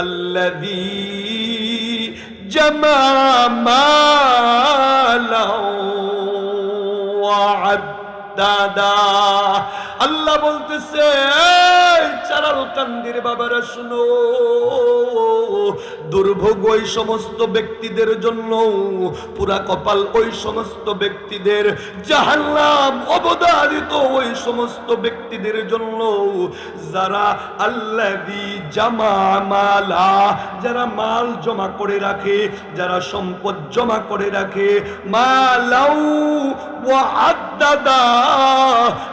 الذي جمع ماله وعدده. আল্লাহ বলতেছে চারাল কান্দির বাবারা, শুনো। দুর্ভোগ ওই সমস্ত ব্যক্তিদের জন্য, পুরা কপাল ওই সমস্ত ব্যক্তিদের, জাহান্নাম অবদারিত ওই সমস্ত ব্যক্তিদের জন্য। যারা আল্লাহি জামা মালা, যারা মাল জমা করে রাখে, যারা সম্পদ জমা করে রাখে, মালাউ ওয়া আদাদা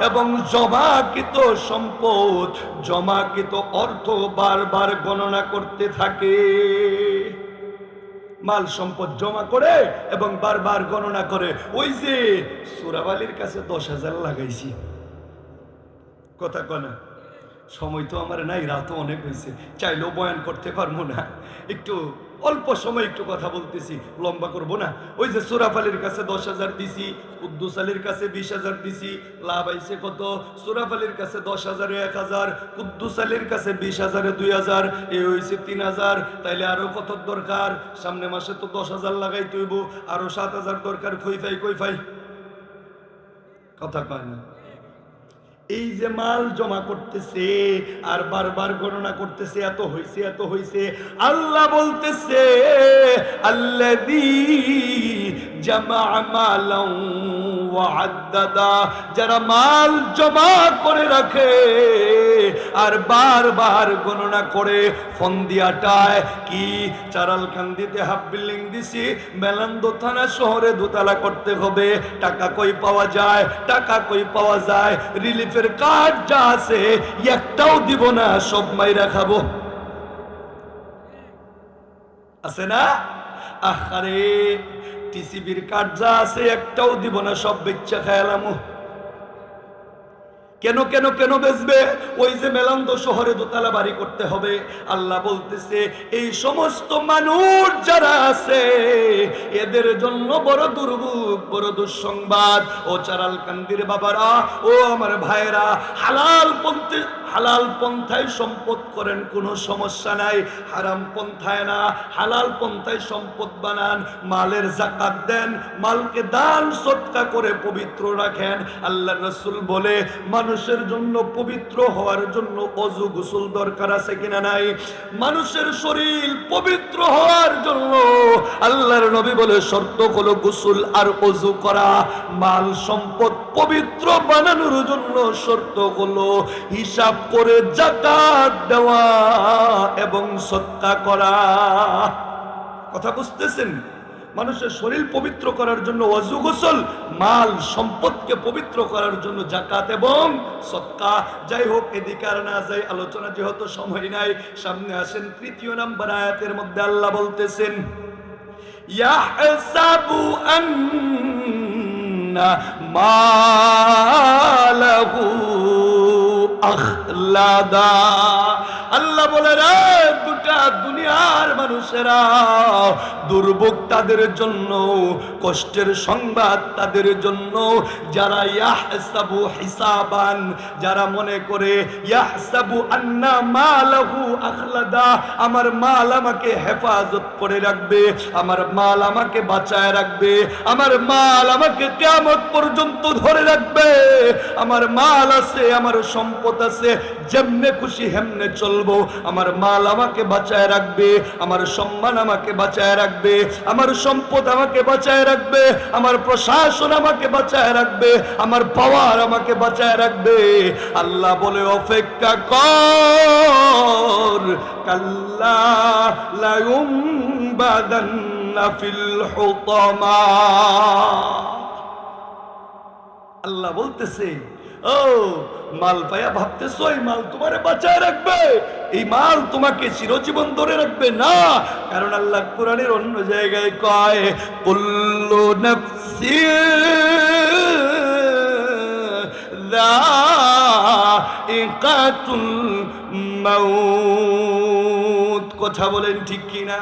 এবং জমাকৃত সম্পদ, জমাকৃত অর্থ বারবার গণনা করতে থাকে। মাল সম্পদ জমা করে এবং বারবার গণনা করে। ওই যে সুরাবালির কাছে দশ হাজার লাগাইছি। কথা কনা সময় তো আমার নাই, রাতও অনেক হয়েছে চাইলেও বয়ান করতে পারব না। একটু অল্প সময় একটু কথা বলতেছি, লম্বা করব না। ওই যে সুরাফ আলীর কাছে দশ হাজার দিছি, কুদ্দুস আলীর কাছে বিশ হাজার দিছি, লাভ আইছে কত? সুরাফ আলীর কাছে দশ হাজারে, এক হাজার, কুদ্দুস আলীর কাছে বিশ হাজারে, দুই হাজার, এ হয়েছে তিন হাজার। তাইলে আরও কত দরকার? সামনে মাসে তো দশ হাজার লাগাই তুইব আরও সাত হাজার দরকার, কই ফাই কই ফাই? কথা কয় না। এই যে মাল জমা করতেছে আর বারবার গণনা করতেছে, এত হইছে এত হইছে। আল্লাহ বলতেছে, আল্লাযী জামা মালাও ওয়া যারা মাল জমা করে রাখে আর বারবার গণনা করে, ফোন দিয়াটায় কি চারাল কান্দিতে হাফ বিল্ডিং দিছি, মেলান্দ থানা শহরে দোতলা করতে হবে, টাকা কই পাওয়া যায়, টাকা কই পাওয়া যায়, রিলিফের কার্ড যা আছে, একটাও দিব না, সব মাইরা খাব। আছে না? আহারে টিসিবির কার্ড যা আছে একটাও দিব না, সব বেচ্চা খায়ালামো কেন কেন কেন বেচবে? ওই যে মেলান্দ শহরে দোতলা বাড়ি করতে হবে। আল্লাহ বলতেছে, এই সমস্ত মানুষ যারা আছে, এদের জন্য বড় দুর্ভোগ, বড় দুঃসংবাদ। ও চারাল কান্দির বাবারা, ও আমার ভাইরা হালাল পন্থী, হালাল পন্থায় সম্পদ করেন, কোনো সমস্যা নাই। হারাম পন্থায় না, হালাল পন্থায় সম্পদ বানান, মালের জাকাত দেন, মালকে দান, সৎকা করে পবিত্র রাখেন। আল্লাহ রসুল বলে, মানুষের জন্য পবিত্র হওয়ার জন্য অজু গোসল দরকার আছে কিনা নাই? মানুষের শরীর পবিত্র হওয়ার জন্য আল্লাহর নবী বলে, শর্ত হলো গোসল আর অজু করা। মাল সম্পদ পবিত্র বানানোর জন্য শর্ত হলো হিসাব করে জাকাত দেওয়া। এবং সৎকা করা। কথা বুঝতেছেন? মানুষের শরীর পবিত্র করার জন্য অজু গোসল, মাল সম্পদকে পবিত্র করার জন্য জাকাত এবং সৎকা। যাই হোক, এদিকে আর না যাই, আলোচনা যেহেতু সময় নাই, সামনে আসেন তৃতীয় নাম্বার আয়াতের মধ্যে আল্লাহ বলতেছেন, ইয়াহসাবু আন্না মালাহু আখলাদা আল্লাহ বলে, রে দুটা দুনিয়ার মানুষেরা, দুর্ভোগ তাদের জন্য, কষ্টের সংবাদ তাদের জন্য, যারা ইয়াহসাবু হিসাবান, যারা মনে করে, ইয়াহসাবু আন্না মালাহু আখলাদা, আমার মাল আমাকে হেফাজত করে রাখবে, আমার মাল আমাকে বাঁচায় রাখবে, আমার মাল আমাকে কেমন পর্যন্ত ধরে রাখবে, আমার মাল আছে, আমার সম্পদ আছে যেমনে খুশি হেমনে চলবো। আমার মাল আমাকে বাঁচায় রাখবে, আমার সম্মান আমাকে বাঁচায় রাখবে, আমার সম্পদ আমাকে বাঁচায় রাখবে, আমার প্রশাসন আমাকে বাঁচায় রাখবে, আমার পাওয়ার আমাকে বাঁচায় রাখবে। আল্লাহ বলে, অপেক্ষা কর, কাল্লা লায়ুমবাদান্না ফিল হুতামা। আল্লাহ বলতেছে ও, মাল পায়া ভাবতেছ, এই মাল তোমারে বাঁচায় রাখবে। এই মাল তোমাকে চিরজীবন ধরে রাখবে না। কারণ আল্লাহ কোরআনের অন্য জায়গায় কয়, কুল্লু নফসি কথা বলেন ঠিক কিনা?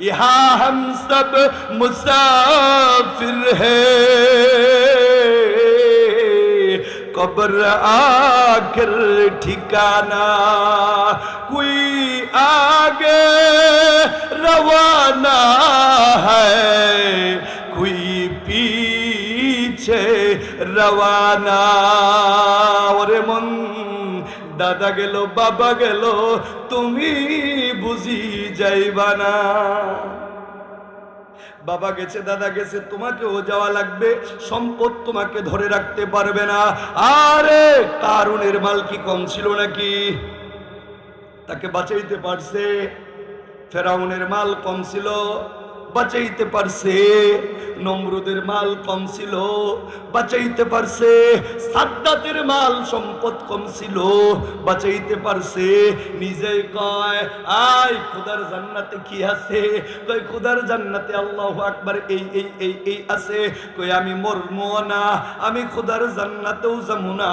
ইহা হাম সব মুসাফির হে। कब्र आखिर ठिकाना कोई आगे रवाना है कोई पीछे রওয়ানা ওরে মন দাদা গেল বাবা গেল তুমি বুঝি যাইবা না বাবা গেছে, দাদা গেছে, তোমাকেও যাওয়া লাগবে, সম্পদ তোমাকে ধরে রাখতে পারবে না। আরে কারুনের মাল কি কম ছিল নাকি? তাকে বাঁচাইতে পারছে, ফেরাউনের মাল কম ছিল, বাঁচাইতে পারছে। নমরুদের মাল কম ছিল, বাঁচাইতে পারছে। সাদ্দাতের মাল সম্পদ কম ছিল, বাঁচাইতে পারছে। নিজে কয়, আয়, খুদার জান্নাতে কি আছে? কয়, খুদার জান্নাতে আল্লাহ আকবার এই এই এই এই আছে। কই আমি মরমো না, আমি খুদার জান্নাতেও যাব না।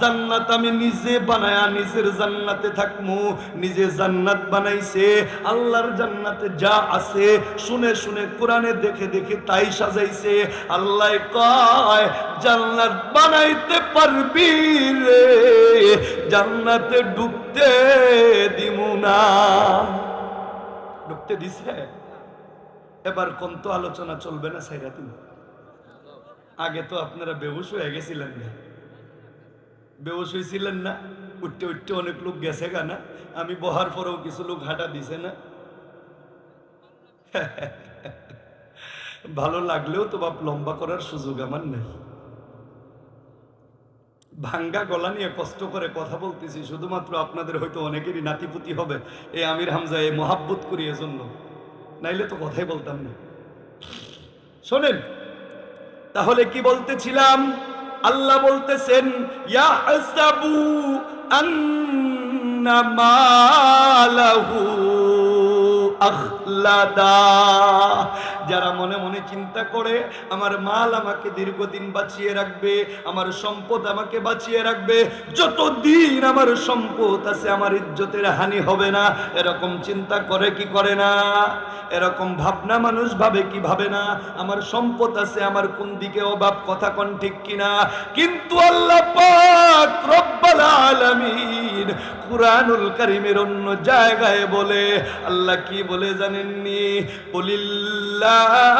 জান্নাত আমি নিজে বানায়া নিজের জান্নাতে থাকমু। নিজে জান্নাত বানাইছে, আল্লাহর জান্নাতে যা আছে, শুনে শুনে, কোরআনে দেখে দেখে তাই সাজাইছে। আল্লাহ কয়, জান্নাত বানাইতে পারবি রে, জান্নাতে ডুবতে দিমু না। ডুবতে দিছে? এবার কোন তো আলোচনা চলবে না সাইরা তুমি? আগে তো আপনারা বেহুশ হয়ে গেছিলেন না। বেহুশ হয়েছিলেন না? উঠতে উঠতে অনেক লোক গেছে গা না? আমি বহার পরেও কিছু লোক হাঁটা দিছে না? ভালো লাগলেও তো বাপ লম্বা করার সুযোগ আমার নেই। ভাঙ্গা গলা নিয়ে কষ্ট করে কথা বলতেছি, শুধুমাত্র আপনাদের হয়তো অনেকেরই নাতিপুতি হবে, এ আমির হামজা, এ মহাব্বত করি এজন্য। নাইলে তো কথাই বলতাম না। শোনেন, তাহলে কি বলতেছিলাম? আল্লাহ বলতেছেন, ইয়াহসাবু আন্না মালাহু আখলাদা। যারা মনে মনে চিন্তা করে, আমার মাল আমাকে দীর্ঘদিন বাঁচিয়ে রাখবে, আমার সম্পদ আমাকে বাঁচিয়ে রাখবে, যতদিন আমার সম্পদ আছে আমার ইজ্জতের হানি হবে না। এরকম চিন্তা করে কি করে না? এরকম ভাবনা মানুষ ভাবে কি ভাবে না? আমার সম্পদ আছে, আমার কোন দিকে অভাব? কথা কন ঠিক কিনা? কিন্তু আল্লাহ রব্বাল আলামিন কুরআনুল কারীমের অন্য জায়গায় বলে, আল্লাহ কি বলে জানেননি? বলিল্লাহুম্মা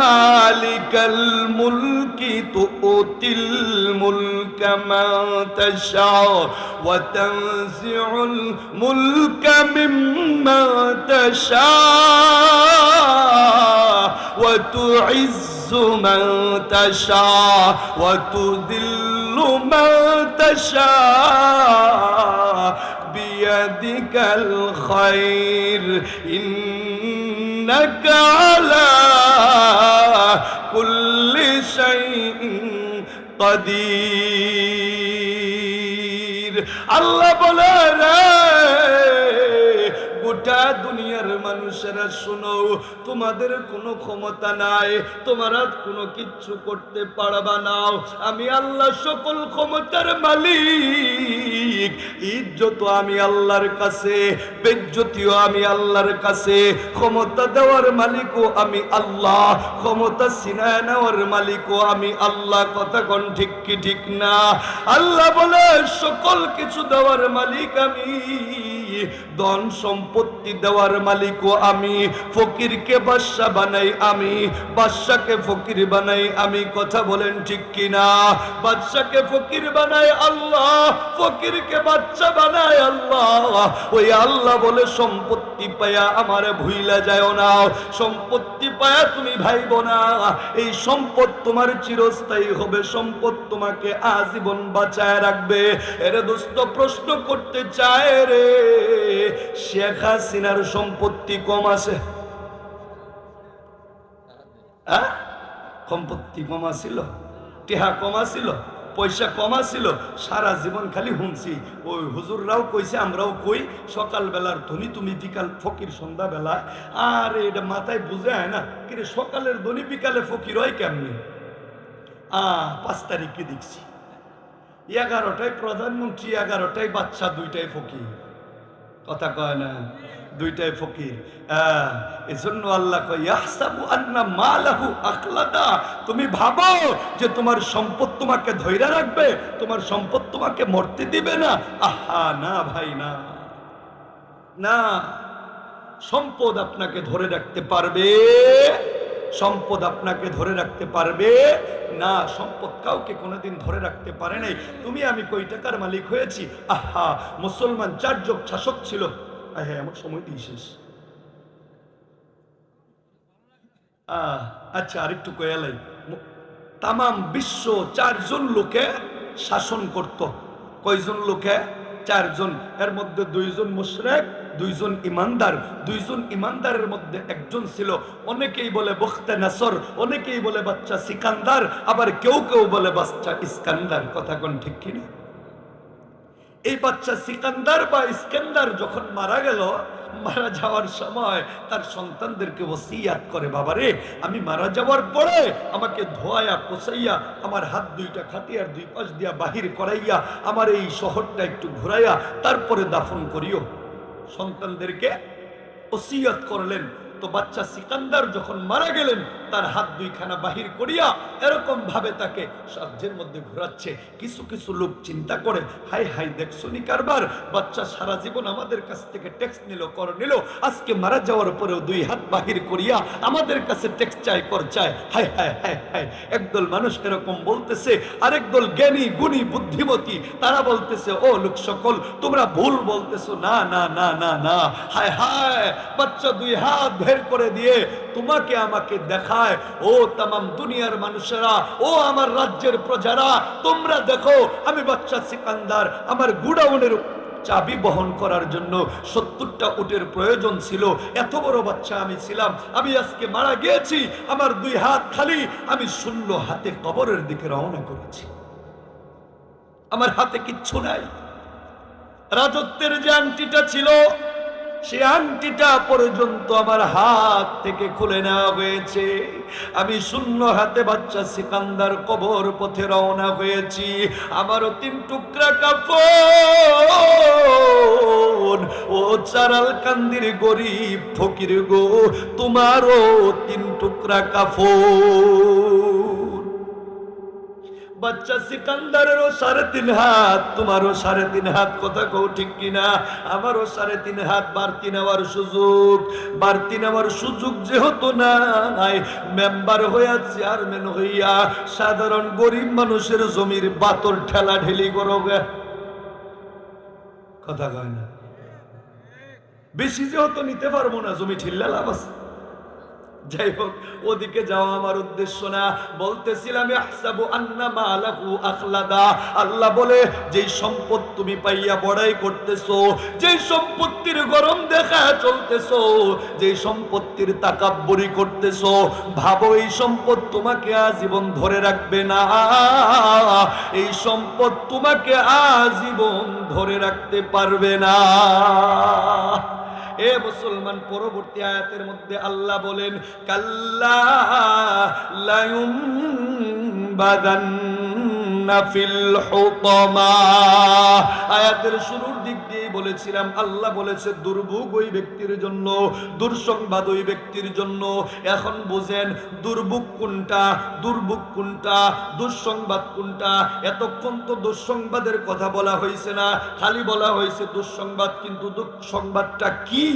মালিকাল মুলকি তুতিল মুলকা মা তাশা ওয়া তানজিউল মুলকা মিম্মা তাশা ওয়া তুইজ্জু মান তাশা ওয়া তুযিল্লু মান تشاء بيدك الخير إنك على كل شيء قدير الله বলে রে গোটা দুনিয়ার মানুষেরা, শোনো, তোমাদের কোনো ক্ষমতা নাই, তোমরা কোনো কিচ্ছু করতে পারবা নাও আমি আল্লাহ সকল ক্ষমতার মালিক, ইজ্জত আমি আল্লাহর কাছে, বেজ্জতিও আমি আল্লাহর কাছে, ক্ষমতা দেওয়ার মালিকও আমি আল্লাহ, ক্ষমতা সিনায় নেওয়ার মালিকও আমি আল্লাহ, কথা কোন ঠিক কি ঠিক না? আল্লাহ বলে, সকল কিছু দেওয়ার মালিক আমি। ধন সম্পত্তি দেওয়ার মালিকও আমি। ফকিরকে বাদশা বানাই আমি। বাদশাকে ফকির বানাই আমি। কথা বলেন ঠিক কিনা? বাদশাকে ফকির বানাই আল্লাহ, ফকিরকে বাচ্চা বানায় আল্লাহ। ওই আল্লাহ বলে সম্পত্তি পায়া আমার ভুইলা যায় না। সম্পত্তি পায়া তুমি ভাইব না। এই সম্পদ তোমার চিরস্থায়ী হবে। সম্পদ তোমাকে আজীবন বাঁচায় রাখবে। এরে দোস্ত, প্রশ্ন করতে চায় রে। শেখ হাসিনার সম্পত্তি কম আছে। সম্পত্তি কমা ছিল টেহা কমা ছিল পয়সা কমা ছিল সারা জীবন খালি শুনছি। ওই হুজুররাও কইছে, আমরাও কই, সকালবেলার ধনী তুমি বিকাল ফকির সন্ধ্যাবেলা আর, এটা মাথায় বুঝে হয় না কিন্তু সকালের ধনী বিকালে ফকির হয় কেমনি? আ, পাঁচ তারিখে দেখছি। এগারোটায় প্রধানমন্ত্রী, এগারোটায় বাচ্চা দুইটাই ফকির। কথা কয় না? দুইটাই ফকির। এই এজন্য আল্লাহ ইয়াহসাবু আন্না মালাহু আখলাদা। তুমি ভাবো যে তোমার সম্পদ তোমাকে ধৈর্য রাখবে, তোমার সম্পদ তোমাকে মরতে দিবে না। আহা, না ভাই, না। না, সম্পদ আপনাকে ধরে রাখতে পারবে। সম্পদ আপনাকে ধরে রাখতে পারবে। না, সম্পদ কাউকে কোনোদিন ধরে রাখতে পারে নাই। তুমি, আমি কই টাকার মালিক হয়েছি? আহা, মুসলমান চার যোগ শাসক ছিল। হ্যাঁ আমার সময় দিয়ে শেষ আচ্ছা আরেকটু কয়ালাই তাম বিশ্ব চারজন লোকে শাসন করত। কয়জন লোকে? চারজন। এর মধ্যে দুইজন মুশরেক দুইজন ইমানদার, দুইজন ইমানদারের মধ্যে একজন ছিল, অনেকেই বলে বখতে নাসর, অনেকেই বলে বাচ্চা সিকান্দার, আবার কেউ কেউ বলে বাচ্চা ইস্কান্দার, কথা কোন ঠিক কিনা? এই বাচ্চা সিকান্দার বা ইস্কান্দার যখন মারা গেল, মারা যাওয়ার সময় তার সন্তানদেরকে ওসিয়াত করে, বাবারে, আমি মারা যাওয়ার পরে আমাকে ধোয়াইয়া পোষাইয়া, আমার হাত দুইটা খাতিয়ার দুই পাশ দিয়া বাহির করাইয়া, আমার এই শহরটা একটু ঘুরাইয়া, তারপরে দাফন করিও। সন্তানদেরকে ওসিয়াত করলেন। তো বাচ্চা সিকান্দার যখন মারা গেলেন তার হাত দুইখানা বাহির করিয়া এরকম ভাবে তাকে সাহায্যের মধ্যে ঘোরাচ্ছে। কিছু কিছু লোক চিন্তা করে হাই হাই দেখছনি কারবার? বাচ্চা সারা জীবন আমাদের কাছ থেকে ট্যাক্স নিল, কর নিল। আজকে মারা যাওয়ার পরেও দুই হাত বাহির করিয়া আমাদের কাছে ট্যাক্স চাই কর চায়। হাই হাই হাই হাই একদল মানুষ এরকম বলতেছে, আরেক দল জ্ঞানী, গুণী, বুদ্ধিমতী, তারা বলতেছে, ও লোক সকল, তোমরা ভুল বলতেছো। না না না না না। হায় হায়, বাচ্চা দুই হাত বের করে দিয়ে তোমাকে আমাকে দেখায় ও তামাম দুনিয়ার মানুষেরা, ও আমার রাজ্যের প্রজারা, তোমরা দেখো, আমি বাচ্চা সিকান্দার, আমার গুডাউনের চাবি বহন করার জন্য সত্তরটা উটের প্রয়োজন ছিল। এত বড় বাচ্চা আমি ছিলাম, আমি আজকে মারা গিয়েছি, আমার দুই হাত খালি, আমি শূন্য হাতে কবরের দিকে রওনা করেছি। আমার হাতে কিচ্ছু নাই। রাজত্বের যে আংটিটা ছিল সে আংটিটা পর্যন্ত আমার হাত থেকে খুলে নেওয়া হয়েছে। আমি শূন্য হাতে বাচ্চা সিকান্দার কবর পথে রওনা হয়েছি। আমারও তিন টুকরা কাপড় ও চারাল কান্দির গরিব ফকির গো, তোমারও তিন টুকরা কাপড় বাচ্চা সিকান্দারেরও সাড়ে তিন হাত, তোমারও সাড়ে তিন হাত, কথা কও ঠিক কিনা? আমারও সাড়ে তিন হাত, বাড়তি নেওয়ার সুযোগ, বাড়তি নেওয়ার সুযোগ যেহেতু নাই, মেম্বার হইয়া চেয়ারম্যান হইয়া সাধারণ গরিব মানুষের জমির বাতর ঠেলা ঢেলি করবে। কথা কয় না? বেশি যেহেতু নিতে পারব না, জমি ঠিল্লা লাভ আছে। যাই হোক ওদিকে যাওয়া আমার উদ্দেশ্য না। বলতেছিলাম আল্লাহ বলে, যেই সম্পদ তুমি পাইয়া বড়াই করতেছো, যেই সম্পত্তির গরম দেখা চলতেছো, যেই সম্পত্তির তাকাব্বরি করতেছো, ভাবো এই সম্পদ তোমাকে আজীবন ধরে রাখবে না। এই সম্পদ তোমাকে আজীবন ধরে রাখতে পারবে না। এ মুসলমান পরবর্তী আয়াতের মধ্যে আল্লাহ বলেন কাল্লা লায়ুম বাদান্না ফিল হুতামা। আয়াতের শুরুর দিক দিয়ে বলেছিলাম, আল্লাহ বলেছে, দুর্ভোগ ওই ব্যক্তির জন্য, দুঃসংবাদ ওই ব্যক্তির জন্য। এখন বুঝেন, দুর্ভোগ কোনটা দুর্ভোগ কোনটা, দুঃসংবাদ কোনটা? এতক্ষণ তো দুঃসংবাদের কথা বলা হয়েছে না, খালি বলা হয়েছে দুঃসংবাদ, কিন্তু দুঃসংবাদটা কি?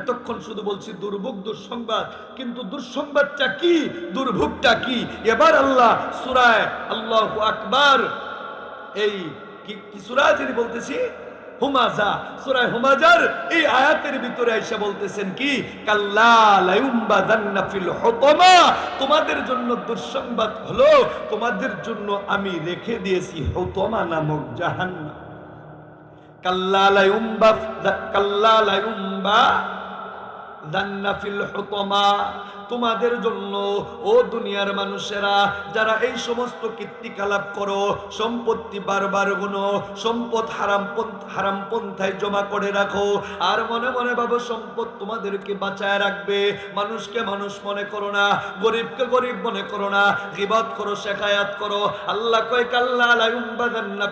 এতক্ষণ শুধু বলছি দুর্ভোগ, দুঃসংবাদ। কিন্তু দুঃসংবাদটা কি? দুর্ভোগটা কি? এবার আল্লাহ সুরায় আল্লাহ আকবার, এই কি সুরা যিনি বলতেছি? তোমাদের জন্য দুঃসংবাদ হলো, তোমাদের জন্য আমি রেখে দিয়েছি হুতামা নামক জাহান্নাম। কাল্লা লায়ুম্বা কাল্লা তোমাদের জন্য, ও দুনিয়ার মানুষেরা, যারা এই সমস্ত কীর্তিকলাপ করো, সম্পত্তি বারবার গুনো, সম্পদ হারাম হারাম পন্থায় জমা করে রাখো, আর মনে মনে ভাবো সম্পদ তোমাদেরকে বাঁচায় রাখবে। মানুষকে মানুষ মনে করো না, গরিবকে গরিব মনে করো না, গিবাদ করো, শেখায়াত করো। আল্লাহ কয়, কাল্লা লা ইউনবাযান্না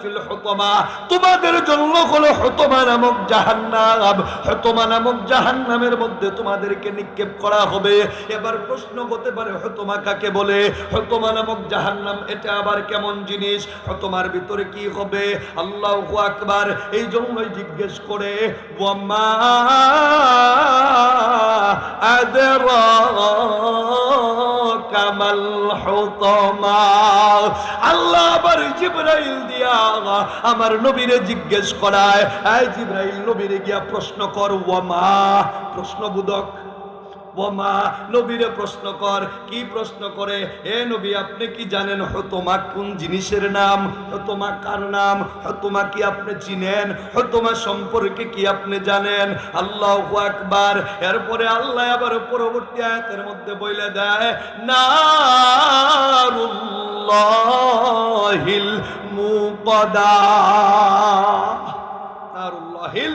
তোমাদের জন্য হলো হুতমা নামক জাহান্নাম। হুতমা নামক জাহান্নামের মধ্যে তোমাদেরকে নিক্ষেপ করা হবে। এবার প্রশ্ন হতে পারে হতমা কাকে বলে? হতমা নামক জাহান্নাম, এটা আবার কেমন জিনিস? হতমার ভিতরে কি হবে? আল্লাহ আকবার। এই জন্যই জিজ্ঞেস করে ওয়ামা আদরাকা মাল হুতমা। আল্লাহ আবার জিব্রাইল দিয়া আমার নবীরে জিজ্ঞেস করায় এই জিব্রাইল, নবীরে গিয়া প্রশ্ন কর ওয়ামা প্রশ্নবোধক ওমা, নবীরে প্রশ্ন কর, কি প্রশ্ন করে? এ নবী, আপনি কি জানেন হতমা কোন জিনিসের নাম? হতমা কার নাম? হতমা কি আপনি চিনেন? হতমা সম্পর্কে কি আপনি জানেন? আল্লাহ আকবার। এরপরে আল্লাহ আবার পরবর্তী আয়াতের মধ্যে বলে দেয়, নারুল্লাহিল মুকদা নারুল্লাহিল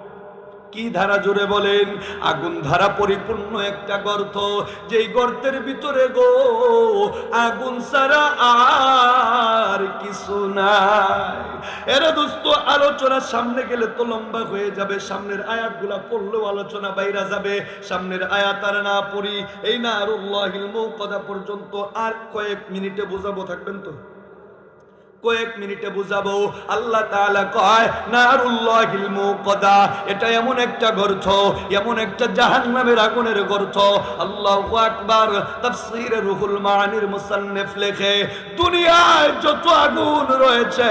কি ধারা জুড়ে বলেন? আগুন ধারা পরিপূর্ণ একটা গর্ত। যেই গর্তের ভিতরে গো, আগুন সারা আর কিছু নাই। এরা দোস্ত, আলোচনা সামনে গেলে তো লম্বা হয়ে যাবে। সামনের আয়াতগুলা পড়লেও আলোচনা বাইরা যাবে। সামনের আয়াত আর না পড়ি। এই না আরুল্লাহিল মৌকদা পর্যন্ত আর কয়েক মিনিটে বোঝাবো, থাকবেন তো? কয়েক মিনিটে বুঝাবো। আল্লাহ তাআলা কয়, নারুল্লাহিল মুকদা এটা এমন একটা গর্ত, এমন একটা জাহান্নামের আগুনের গর্ত। আল্লাহু আকবার তাফসীরে রুহুল মানির মুসান্নিফ লেখে, দুনিয়ায় যত আগুন রয়েছে,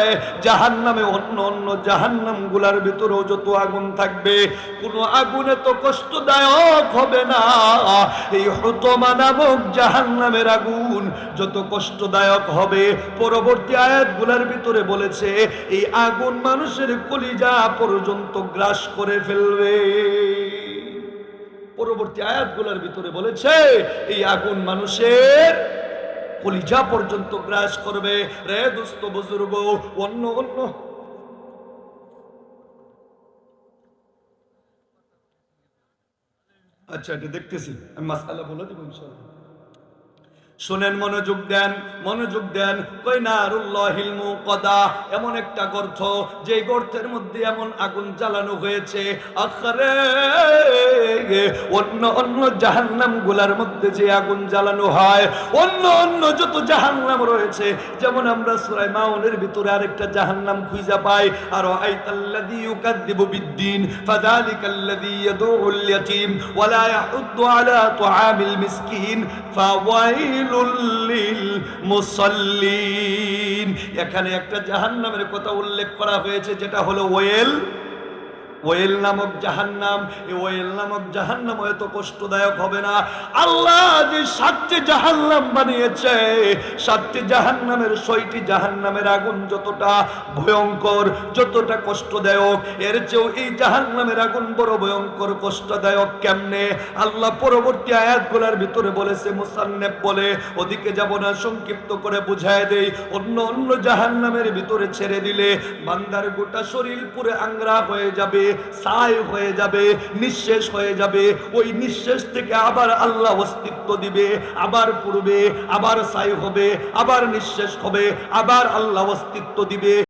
জাহান্নামে অন্য অন্য জাহান্নামগুলোর ভিতরেও যত আগুন থাকবে, কোন আগুনে তো কষ্টদায়ক হবে না। এই হুতমা নামক জাহান্নামের আগুন যত কষ্টদায়ক হবে, পরবর্তী আয়াতগুলোর ভিতরে বলেছে, এই আগুন মানুষের কলিজা পর্যন্ত গ্রাস করে ফেলবে। পরবর্তী আয়াতগুলোর ভিতরে বলেছে, এই আগুন মানুষের কলিজা পর্যন্ত গ্রাস করবে। রে দুস্থ বুজুর্গ, অন্য অন্য। আচ্ছা এটা দেখতেছি। আমি মাসালা বলে দেবো ইনশাআল্লাহ। শোনেন, মনোযোগ দেন মনোযোগ দেন। কই নারুল্লাহিল মুকদা? এমন একটা গর্ত যে গর্তের মধ্যে এমন আগুন জ্বালানো হয়েছে। আখরে অন্য অন্য জাহান্নামগুলার মধ্যে যে আগুন জ্বালানো হয়, অন্য অন্য যত জাহান্নাম রয়েছে, যেমন আমরা সূরা মাউনের ভিতরে আরেকটা জাহান্নাম খুঁজে পাই, আর আইতাল্লাযী ইউকাযযিবু বিদ্দিন, ফাযালিকাল্লাযী ইয়াদউল ইয়াতীম ওয়ালা ইয়াহুদ্দু আলা তুআমিল মিসকিন ফাওয়াইল লিল মুসাল্লিন। এখানে একটা জাহান্নামের কথা উল্লেখ করা হয়েছে, যেটা হলো ওয়েল ওয়েল নামক জাহান্নাম, এই ওয়েল নামক জাহান্নাম এত কষ্টদায়ক হবে না। আল্লাহ যে সাতটি জাহান্নাম বানিয়েছে, সাতটি জাহান্নামের ছয়টি জাহান্নামের আগুন যতটা ভয়ঙ্কর, যতটা কষ্টদায়ক, এর চেয়েও এই জাহান্নামের আগুন বড় ভয়ঙ্কর, কষ্টদায়ক কেমনে? আল্লাহ পরবর্তী আয়াতগুলোর ভিতরে বলেছে মুসান্নেব বলে, ওদিকে যাব না, সংক্ষিপ্ত করে বুঝায় দেই। অন্য অন্য জাহান্নামের ভিতরে ছেড়ে দিলে বান্দার গোটা শরীর পুরে আংরা হয়ে যাবে। সাই হয়ে যাবে, নিঃশেষ হয়ে যাবে। ওই নিঃশেষ থেকে আবার আল্লাহ অস্তিত্ব দিবে। আবার পূর্বে আবার সাই হবে, আবার নিঃশেষ হবে, আবার আল্লাহ অস্তিত্ব দিবে।